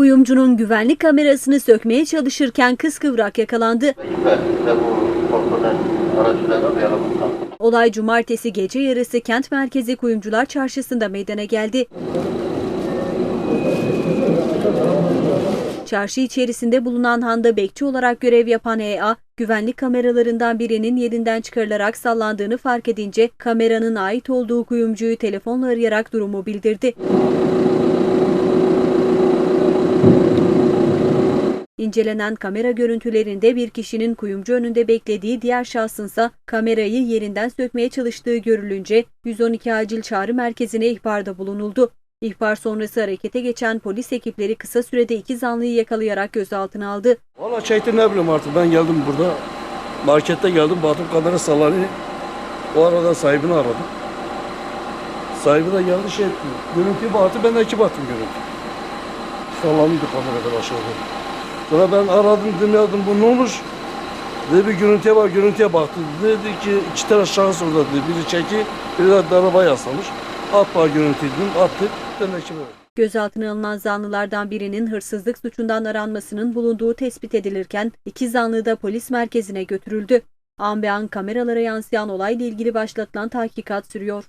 Kuyumcunun güvenlik kamerasını sökmeye çalışırken kıskıvrak yakalandı. Olay cumartesi gece yarısı kent merkezi Kuyumcular Çarşısı'nda meydana geldi. Çarşı içerisinde bulunan handa bekçi olarak görev yapan EA, güvenlik kameralarından birinin yerinden çıkarılarak sallandığını fark edince kameranın ait olduğu kuyumcuyu telefonla arayarak durumu bildirdi. İncelenen kamera görüntülerinde bir kişinin kuyumcu önünde beklediği diğer şahsınsa kamerayı yerinden sökmeye çalıştığı görülünce 112 acil çağrı merkezine ihbarda bulunuldu. İhbar sonrası harekete geçen polis ekipleri kısa sürede iki zanlıyı yakalayarak gözaltına aldı. Valla çekti ne bileyim artık ben geldim burada. Markette geldim baktım kamera sallanıyor. O arada sahibini aradım. Sahibi de geldi şey etti. Görüntüye baktı ben de iki baktım görüntü. Sallanıyordu kamerada aşağıda. Sonra ben aradım dedim ya dedim bu ne olmuş? Dedi bir görüntüye bak görüntüye baktı. Dedi ki iki tane şahıs orada dedi. Biri çeki biri de araba yaslamış. At bana görüntüyü dedim attık. Ben de böyle. Gözaltına alınan zanlılardan birinin hırsızlık suçundan aranmasının bulunduğu tespit edilirken iki zanlı da polis merkezine götürüldü. An be an kameralara yansıyan olayla ilgili başlatılan tahkikat sürüyor.